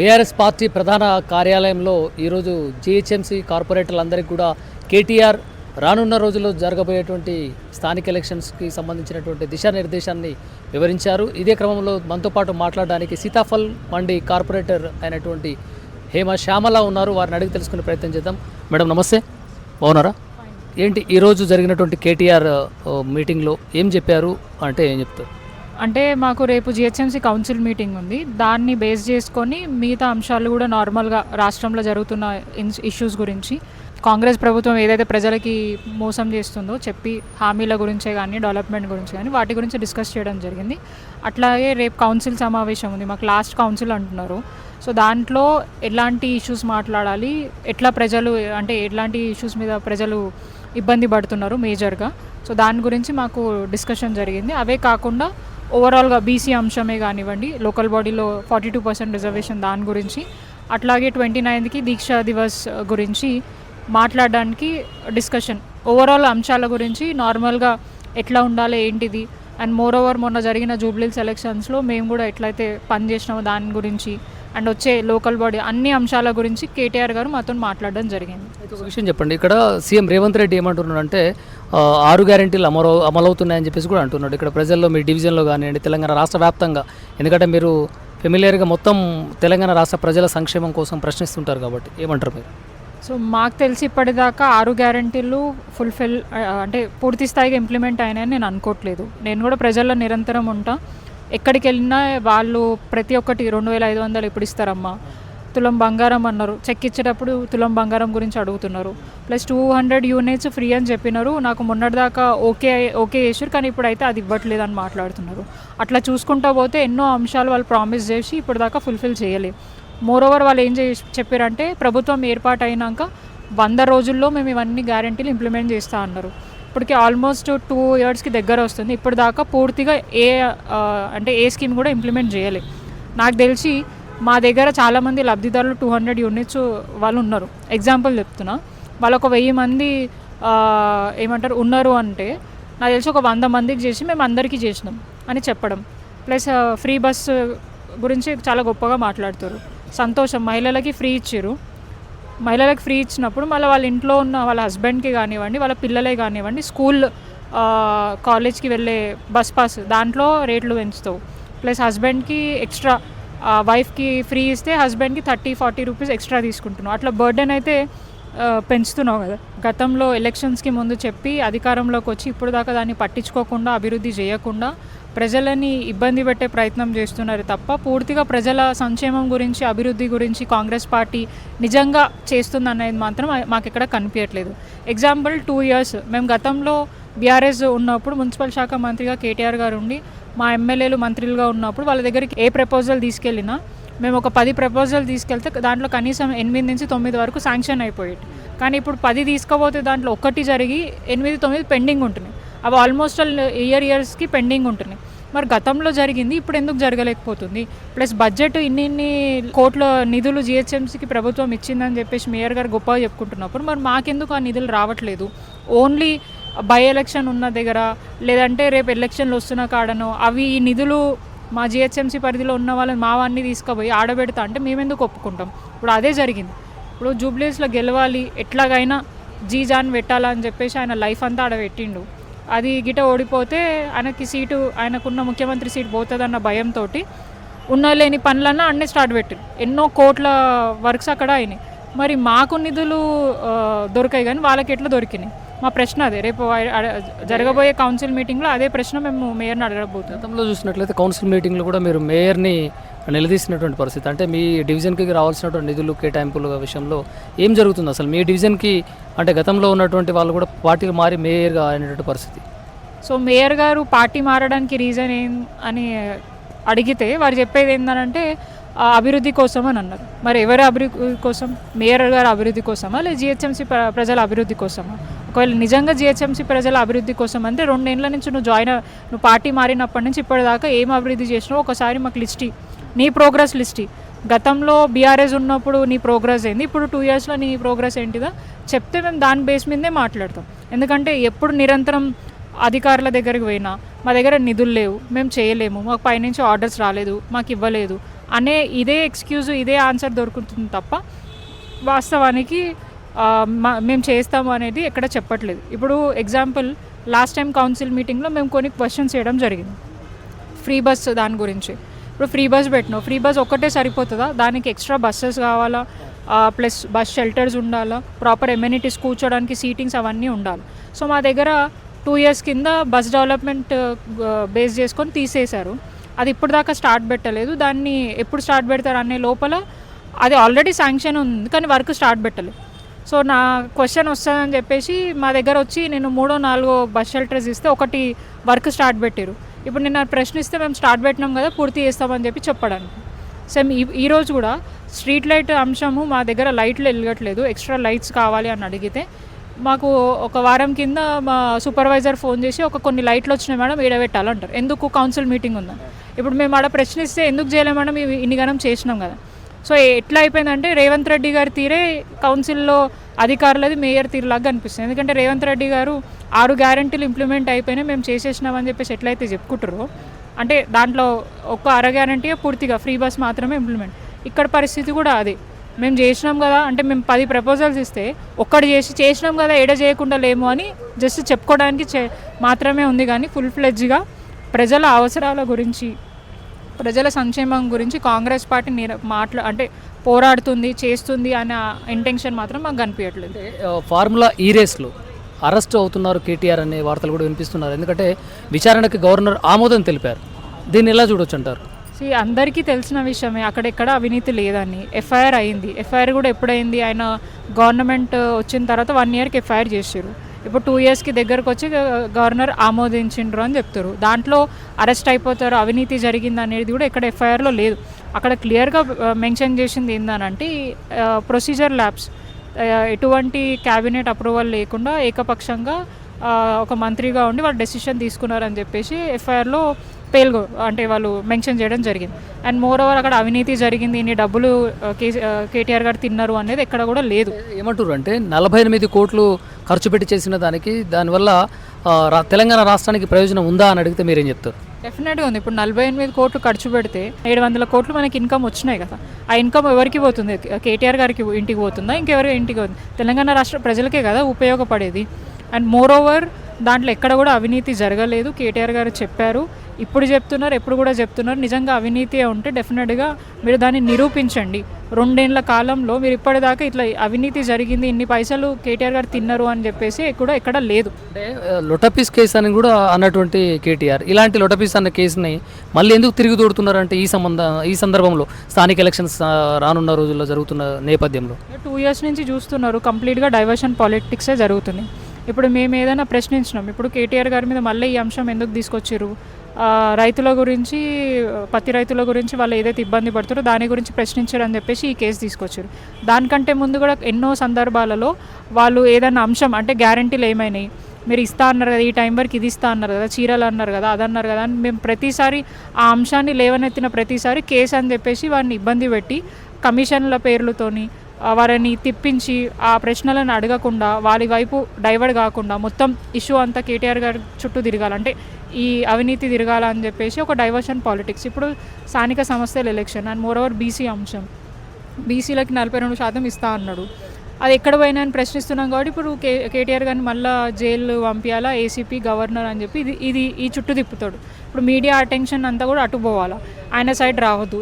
BRS party ప్రధాన కార్యాలయంలో ఈరోజు జిహెచ్ఎంసీ కార్పొరేటర్లందరికీ కూడా కేటీఆర్ రానున్న రోజుల్లో జరగబోయేటువంటి స్థానిక ఎలక్షన్స్కి సంబంధించినటువంటి దిశానిర్దేశాన్ని వివరించారు. ఇదే క్రమంలో మనతో పాటు మాట్లాడడానికి సీతాఫల్ మండి కార్పొరేటర్ అయినటువంటి హేమ శ్యామల ఉన్నారు. వారిని అడిగి తెలుసుకునే ప్రయత్నం చేద్దాం. మేడం నమస్తే. బాగున్నారా? ఏంటి ఈరోజు జరిగినటువంటి కేటీఆర్ మీటింగ్లో ఏం చెప్పారు? అంటే ఏం చెప్తారు? అంటే మాకు రేపు జిహెచ్ఎంసీ కౌన్సిల్ మీటింగ్ ఉంది. దాన్ని బేస్ చేసుకొని మిగతా అంశాలు కూడా నార్మల్గా రాష్ట్రంలో జరుగుతున్న ఇన్స్- ఇష్యూస్ గురించి కాంగ్రెస్ ప్రభుత్వం ఏదైతే ప్రజలకి మోసం చేస్తుందో చెప్పి హామీల గురించే కానీ డెవలప్మెంట్ గురించి కానీ వాటి గురించి డిస్కస్ చేయడం జరిగింది. అట్లాగే రేపు కౌన్సిల్ సమావేశం ఉంది. మాకు లాస్ట్ కౌన్సిల్ అంటున్నారు. సో దాంట్లో ఎలాంటి ఇష్యూస్ మాట్లాడాలి? ఎట్లా ప్రజలు అంటే ఎలాంటి ఇష్యూస్ మీద ప్రజలు ఇబ్బంది పడుతున్నారు మేజర్గా? సో దాని గురించి మాకు డిస్కషన్ జరిగింది. అవే కాకుండా ఓవరాల్గా బీసీ అంశమే కానివ్వండి లోకల్ బాడీలో ఫార్టీ టూ పర్సెంట్ రిజర్వేషన్ దాని గురించి అట్లాగే ట్వంటీ నైన్త్కి దీక్షా దివస్ uh, గురించి మాట్లాడడానికి డిస్కషన్ ఓవరాల్ అంశాల గురించి నార్మల్గా ఎట్లా ఉండాలి ఏంటిది? అండ్ మోర్ ఓవర్ మొన్న జరిగిన జూబ్లీస్ ఎలక్షన్స్లో మేము కూడా ఎట్లయితే పని చేసినామో దాని గురించి అండ్ వచ్చే లోకల్ బాడీ అన్ని అంశాల గురించి కేటీఆర్ గారు మాతో మాట్లాడడం జరిగింది. అయితే ఒక విషయం చెప్పండి. ఇక్కడ సీఎం రేవంత్ రెడ్డి ఏమంటున్నాడు అంటే ఆరు గ్యారెంటీలు అమలు అమలవుతున్నాయని చెప్పేసి కూడా అంటున్నాడు. ఇక్కడ ప్రజల్లో మీ డివిజన్లో కానివ్వండి తెలంగాణ రాష్ట్ర వ్యాప్తంగా. ఎందుకంటే మీరు ఫెమిలియర్గా మొత్తం తెలంగాణ రాష్ట్ర ప్రజల సంక్షేమం కోసం ప్రశ్నిస్తుంటారు కాబట్టి. ఏమంటారు మీరు? సో మాకు తెలిసి ఇప్పటిదాకా ఆరు గ్యారంటీలు ఫుల్ఫిల్ అంటే పూర్తి స్థాయిగా ఇంప్లిమెంట్ అయినాయని నేను అనుకోవట్లేదు. నేను కూడా ప్రజల్లో నిరంతరం ఉంటా. ఎక్కడికి వెళ్ళినా వాళ్ళు ప్రతి ఒక్కటి రెండు వేల ఐదు వందలు ఇప్పుడు ఇస్తారమ్మా? తులం బంగారం అన్నారు. చెక్ ఇచ్చేటప్పుడు తులం బంగారం గురించి అడుగుతున్నారు. Plus two hundred units free అని చెప్పినారు. నాకు మొన్నటిదాకా ఓకే ఓకే చేసారు కానీ ఇప్పుడైతే అది ఇవ్వట్లేదు అని మాట్లాడుతున్నారు. అట్లా చూసుకుంటా పోతే ఎన్నో అంశాలు వాళ్ళు ప్రామిస్ చేసి ఇప్పటిదాకా ఫుల్ఫిల్ చేయలేదు మోర్ ఓవర్ వాళ్ళు ఏం చేసి చెప్పారంటే ప్రభుత్వం ఏర్పాటు అయినాక వంద రోజుల్లో మేము ఇవన్నీ గ్యారంటీలు ఇంప్లిమెంట్ చేస్తా అన్నారు. ఇప్పటికి ఆల్మోస్ట్ టూ ఇయర్స్కి దగ్గర వస్తుంది. ఇప్పుడు దాకా పూర్తిగా ఏ అంటే ఏ స్కీమ్ కూడా ఇంప్లిమెంట్ చేయలేదు నాకు తెలిసి మా దగ్గర చాలామంది లబ్ధిదారులు టూ హండ్రెడ్ యూనిట్స్ వాళ్ళు ఉన్నారు. ఎగ్జాంపుల్ చెప్తున్నా. వాళ్ళు ఒక వెయ్యి మంది ఏమంటారు ఉన్నారు అంటే నాకు తెలిసి ఒక వంద మందికి చేసి మేము అందరికీ చేసినాం అని చెప్పడం. ప్లస్ ఫ్రీ బస్ గురించి చాలా గొప్పగా మాట్లాడుతారు. సంతోషం మహిళలకి ఫ్రీ ఇచ్చారు మహిళలకు ఫ్రీ ఇచ్చినప్పుడు మళ్ళీ వాళ్ళ ఇంట్లో ఉన్న వాళ్ళ హస్బెండ్కి కానివ్వండి వాళ్ళ పిల్లలే కానివ్వండి స్కూల్ కాలేజ్కి వెళ్ళే బస్ పాస్ దాంట్లో రేట్లు పెంచుతావు. ప్లస్ హస్బెండ్కి ఎక్స్ట్రా వైఫ్కి ఫ్రీ ఇస్తే హస్బెండ్కి థర్టీ ఫార్టీ రూపీస్ ఎక్స్ట్రా తీసుకుంటున్నావు. అట్లా బర్డెన్ అయితే పెంచుతున్నావు కదా. గతంలో ఎలక్షన్స్కి ముందు చెప్పి అధికారంలోకి వచ్చి ఇప్పుడు దాకా దాన్ని పట్టించుకోకుండా అభివృద్ధి చేయకుండా ప్రజలని ఇబ్బంది పెట్టే ప్రయత్నం చేస్తున్నారు తప్ప పూర్తిగా ప్రజల సంక్షేమం గురించి అభివృద్ధి గురించి కాంగ్రెస్ పార్టీ నిజంగా చేస్తుంది అనేది మాత్రం మాకు ఇక్కడ కనిపించట్లేదు. ఎగ్జాంపుల్ టూ ఇయర్స్ మేము గతంలో బీఆర్ఎస్ ఉన్నప్పుడు మున్సిపల్ శాఖ మంత్రిగా కేటీఆర్ గారు ఉండి మా ఎమ్మెల్యేలు మంత్రులుగా ఉన్నప్పుడు వాళ్ళ దగ్గరికి ఏ ప్రపోజల్ తీసుకెళ్ళినా మేము ఒక పది ప్రపోజల్ తీసుకెళ్తే దాంట్లో కనీసం ఎనిమిది నుంచి తొమ్మిది వరకు శాంక్షన్ అయిపోయేది కానీ ఇప్పుడు పది తీసుకుపోతే దాంట్లో ఒకటి జరిగి ఎనిమిది తొమ్మిది పెండింగ్ ఉంటున్నాయి. అవి ఆల్మోస్ట్ ఆల్ ఇయర్ ఇయర్స్కి పెండింగ్ ఉంటున్నాయి. మరి గతంలో జరిగింది ఇప్పుడు ఎందుకు జరగలేకపోతుంది? ప్లస్ బడ్జెట్ ఇన్ని ఇన్ని కోట్ల నిధులు జిహెచ్ఎంసీకి ప్రభుత్వం ఇచ్చిందని చెప్పేసి మేయర్ గారు గొప్పగా చెప్పుకుంటున్నప్పుడు మరి మాకెందుకు ఆ నిధులు రావట్లేదు? ఓన్లీ బై ఎలక్షన్ ఉన్న దగ్గర లేదంటే రేపు ఎలక్షన్లు వస్తున్న కాడనో అవి ఈ నిధులు మా జిహెచ్ఎంసీ పరిధిలో ఉన్న వాళ్ళని మా వాడిని తీసుకుపోయి ఆడబెడతా అంటే మేమెందుకు ఒప్పుకుంటాం? ఇప్పుడు అదే జరిగింది. ఇప్పుడు జూబ్లీస్లో గెలవాలి ఎట్లాగైనా జీజాన్ పెట్టాలని చెప్పేసి ఆయన లైఫ్ అంతా ఆడ పెట్టిండు. అది గిట ఓడిపోతే ఆయనకి సీటు ఆయనకున్న ముఖ్యమంత్రి సీట్ పోతుందన్న భయంతో ఉన్న లేని పనులన్నా అన్నీ స్టార్ట్ పెట్టిండు ఎన్నో కోట్ల వర్క్స్ అక్కడ అయినాయి. మరి మాకు నిధులు దొరికాయి కానీ వాళ్ళకి ఎట్లా దొరికినాయి? మా ప్రశ్న అదే. రేపు జరగబోయే కౌన్సిల్ మీటింగ్లో అదే ప్రశ్న మేము మేయర్ని అడగబోతున్నాం. గతంలో చూసినట్లయితే కౌన్సిల్ మీటింగ్లో కూడా మీరు మేయర్ని నిలదీసినటువంటి పరిస్థితి. అంటే మీ డివిజన్కి రావాల్సినటువంటి నిధులు కేటాయింపుల విషయంలో ఏం జరుగుతుంది అసలు? మీ డివిజన్కి అంటే గతంలో ఉన్నటువంటి వాళ్ళు కూడా పార్టీలు మారి మేయర్గా అయినటువంటి పరిస్థితి. సో మేయర్ గారు పార్టీ మారడానికి రీజన్ ఏం అని అడిగితే వారు చెప్పేది ఏంటంటే అభివృద్ధి కోసం అని అన్నారు. మరి ఎవరి అభివృద్ధి కోసం? మేయర్ గారు అభివృద్ధి కోసమా? లేదా జిహెచ్ఎంసీ ప్రజల అభివృద్ధి కోసమా? ఒకవేళ నిజంగా జిహెచ్ఎంసీ ప్రజల అభివృద్ధి కోసం అంటే రెండేళ్ళ నుంచి నువ్వు జాయిన్ నువ్వు పార్టీ మారినప్పటి నుంచి ఇప్పటిదాకా ఏం అభివృద్ధి చేసినావు ఒకసారి మాకు లిస్టి నీ ప్రోగ్రెస్ లిస్టి గతంలో బీఆర్ఎస్ ఉన్నప్పుడు నీ ప్రోగ్రెస్ ఏంది? ఇప్పుడు టూ ఇయర్స్లో నీ ప్రోగ్రెస్ ఏంటిదో? చెప్తే మేము దాని బేస్ మీదే మాట్లాడతాం. ఎందుకంటే ఎప్పుడు నిరంతరం అధికారుల దగ్గరికి పోయినా మా దగ్గర నిధులు లేవు. మేము చేయలేము. మాకు పైనుంచి ఆర్డర్స్ రాలేదు. మాకు ఇవ్వలేదు. అనే ఇదే ఎక్స్క్యూజ్ ఇదే ఆన్సర్ దొరుకుతుంది తప్ప వాస్తవానికి మేము చేస్తాము అనేది ఎక్కడ చెప్పట్లేదు. ఇప్పుడు ఎగ్జాంపుల్ లాస్ట్ టైం కౌన్సిల్ మీటింగ్లో మేము కొన్ని క్వశ్చన్స్ చేయడం జరిగింది. ఫ్రీ బస్ దాని గురించి. ఇప్పుడు ఫ్రీ బస్ పెట్టినావు ఫ్రీ బస్ ఒక్కటే సరిపోతుందా? దానికి ఎక్స్ట్రా బస్సెస్ కావాలా? ప్లస్ బస్ షెల్టర్స్ ఉండాలా? ప్రాపర్ ఎమ్యూనిటీస్ కూర్చోడానికి సీటింగ్స్ అవన్నీ ఉండాలి. సో మా దగ్గర టూ ఇయర్స్ కింద బస్ డెవలప్మెంట్ బేస్ చేసుకొని తీసేశారు. అది ఇప్పుడు దాకా స్టార్ట్ పెట్టలేదు. దాన్ని ఎప్పుడు స్టార్ట్ పెడతారు అనే లోపల అది ఆల్రెడీ శాంక్షన్ ఉంది కానీ వర్క్ స్టార్ట్ పెట్టలేదు. సో నా క్వశ్చన్ వస్తుందని చెప్పేసి మా దగ్గర వచ్చి నేను మూడో నాలుగో బస్ షెల్టర్స్ ఇస్తే ఒకటి వర్క్ స్టార్ట్ పెట్టారు ఇప్పుడు నేను ప్రశ్నిస్తే మేము స్టార్ట్ పెట్టినాం కదా పూర్తి చేస్తామని చెప్పి చెప్పడానికి. సేమ్ ఈ ఈరోజు కూడా స్ట్రీట్ లైట్ అంశము మా దగ్గర లైట్లు వెలగట్లేదు ఎక్స్ట్రా లైట్స్ కావాలి అని అడిగితే మాకు ఒక వారం కింద మా సూపర్వైజర్ ఫోన్ చేసి ఒక కొన్ని లైట్లు వచ్చినాయి మేడం ఈడబెట్టాలంటారు. ఎందుకు కౌన్సిల్ మీటింగ్ ఉందా? ఇప్పుడు మేము ఆడ ప్రశ్నిస్తే ఎందుకు చేయలేం మేడం ఇవి ఇన్ని గణం చేసినాం కదా. సో ఎట్లా అయిపోయిందంటే రేవంత్ రెడ్డి గారి తీరే కౌన్సిల్లో అధికారులది మేయర్ తీరులాగా అనిపిస్తుంది ఎందుకంటే రేవంత్ రెడ్డి గారు ఆరు గ్యారంటీలు ఇంప్లిమెంట్ అయిపోయినాయి మేము చేసేసినామని చెప్పేసి ఎట్లయితే చెప్పుకుంటారో అంటే దాంట్లో ఒక్క అర గ్యారంటీ పూర్తిగా ఫ్రీ బస్ మాత్రమే ఇంప్లిమెంట్ ఇక్కడ పరిస్థితి కూడా అదే. మేము చేసినాం కదా అంటే మేము పది ప్రపోజల్స్ ఇస్తే ఒక్కటి చేసి చేసినాం కదా ఎడ చేయకుండా లేము అని జస్ట్ చెప్పుకోవడానికి చే మాత్రమే ఉంది కానీ ఫుల్ ఫ్లెడ్జ్గా ప్రజల అవసరాల గురించి ప్రజల సంక్షేమం గురించి కాంగ్రెస్ పార్టీ నిర మాట్లా అంటే పోరాడుతుంది చేస్తుంది అనే ఇంటెన్షన్ మాత్రం మాకు కనిపించట్లేదు. ఫార్ములా ఈ రేస్లో అరెస్ట్ అవుతున్నారు కేటీఆర్ అనే వార్తలు కూడా వినిపిస్తున్నారు. ఎందుకంటే విచారణకి గవర్నర్ ఆమోదం తెలిపారు. దీన్ని ఎలా చూడొచ్చు అంటారు? అందరికీ తెలిసిన విషయమే అక్కడెక్కడ అవినీతి లేదని. ఎఫ్ఐఆర్ అయింది. ఎఫ్ఐఆర్ కూడా ఎప్పుడైంది? ఆయన గవర్నమెంట్ వచ్చిన తర్వాత వన్ ఇయర్కి ఎఫ్ఐఆర్ చేసారు ఇప్పుడు టూ ఇయర్స్కి దగ్గరకు వచ్చి గవర్నర్ ఆమోదించిండ్రు అని చెప్తారు దాంట్లో అరెస్ట్ అయిపోతారు అవినీతి జరిగింది అనేది కూడా ఇక్కడ ఎఫ్ఐఆర్లో లేదు. అక్కడ క్లియర్గా మెన్షన్ చేసింది ఏందనంటే ప్రొసీజర్ ల్యాబ్స్ ఎటువంటి క్యాబినెట్ అప్రూవల్ లేకుండా ఏకపక్షంగా ఒక మంత్రిగా ఉండి వాళ్ళు డెసిషన్ తీసుకున్నారని చెప్పేసి ఎఫ్ఐఆర్లో పేల్గో అంటే వాళ్ళు మెన్షన్ చేయడం జరిగింది. అండ్ మోర్ ఓవర్ అక్కడ అవినీతి జరిగింది ఇన్ని డబ్బులు కేటీఆర్ గారు తిన్నారు అనేది ఎక్కడ కూడా లేదు. ఏమంటారు అంటే నలభై ఎనిమిది కోట్లు ఖర్చు పెట్టి చేసిన దానికి దానివల్ల తెలంగాణ రాష్ట్రానికి ప్రయోజనం ఉందా అని అడిగితే మీరేం చెప్తారు? డెఫినెట్గా ఉంది. ఇప్పుడు నలభై ఎనిమిది కోట్లు ఖర్చు పెడితే ఏడు వందల కోట్లు మనకి ఇన్కమ్ వచ్చినాయి కదా. ఆ ఇన్కమ్ ఎవరికి పోతుంది? కేటీఆర్ గారికి ఇంటికి పోతుందా? ఇంకెవరికి ఇంటికి పోతుంది? తెలంగాణ రాష్ట్ర ప్రజలకే కదా ఉపయోగపడేది. అండ్ మోర్ ఓవర్ దాంట్లో ఎక్కడ కూడా అవినీతి జరగలేదు. కేటీఆర్ గారు చెప్పారు. ఇప్పుడు చెప్తున్నారు ఎప్పుడు కూడా చెప్తున్నారు. నిజంగా అవినీతి ఉంటే డెఫినెట్గా మీరు దాన్ని నిరూపించండి. రెండేళ్ళ కాలంలో మీరు ఇప్పటిదాకా ఇట్లా అవినీతి జరిగింది ఇన్ని పైసలు కేటీఆర్ గారు తిన్నారు అని చెప్పేసి కూడా ఎక్కడ లేదు. అంటే లొటపీస్ కేసు అని కూడా అన్నటువంటి కేటీఆర్. ఇలాంటి లొటపీస్ అన్న కేసుని మళ్ళీ ఎందుకు తిరిగి తోడుతున్నారంటే ఈ సంబంధ ఈ సందర్భంలో స్థానిక ఎలక్షన్స్ రానున్న రోజుల్లో జరుగుతున్న నేపథ్యంలో. టూ ఇయర్స్ నుంచి చూస్తున్నారు. కంప్లీట్గా డైవర్షన్ పాలిటిక్సే జరుగుతుంది. ఇప్పుడు మేము ఏదైనా ప్రశ్నించినాం. ఇప్పుడు కేటీఆర్ గారి మీద మళ్ళీ ఈ అంశం ఎందుకు తీసుకొచ్చారు రైతుల గురించి పత్తి రైతుల గురించి వాళ్ళు ఏదైతే ఇబ్బంది పడుతారో దాని గురించి ప్రశ్నించారు అని చెప్పేసి ఈ కేసు తీసుకొచ్చారు దానికంటే ముందు కూడా ఎన్నో సందర్భాలలో వాళ్ళు ఏదైనా అంశం అంటే గ్యారంటీలు ఏమైనాయి? మీరు ఇస్తా అన్నారు కదా ఈ టైం వరకు ఇది ఇస్తా అన్నారు కదా చీరలు అన్నారు కదా అదన్నారు కదా అని మేము ప్రతిసారి ఆ అంశాన్ని లేవనెత్తిన ప్రతిసారి కేసు అని చెప్పేసి వారిని ఇబ్బంది పెట్టి కమిషన్ల పేర్లతోని వారిని తిప్పించి ఆ ప్రశ్నలను అడగకుండా వారి వైపు డైవర్ట్ కాకుండా మొత్తం ఇష్యూ అంతా కేటీఆర్ గారి చుట్టూ తిరగాలంటే ఈ అవినీతి తిరగాల అని చెప్పేసి ఒక డైవర్షన్ పాలిటిక్స్ ఇప్పుడు స్థానిక సంస్థల election and more over BC అంశం. బీసీలకి నలభై రెండు శాతం ఇస్తా అన్నాడు. అది ఎక్కడ పోయినా అని ప్రశ్నిస్తున్నాం కాబట్టి ఇప్పుడు కే కేటీఆర్ గారిని మళ్ళీ జైలు పంపించాలా ఏసీపీ గవర్నర్ అని చెప్పి ఇది ఇది ఈ చుట్టూ తిప్పుతాడు. ఇప్పుడు మీడియా అటెన్షన్ అంతా కూడా అటు పోవాలా? ఆయన సైడ్ రావద్దు.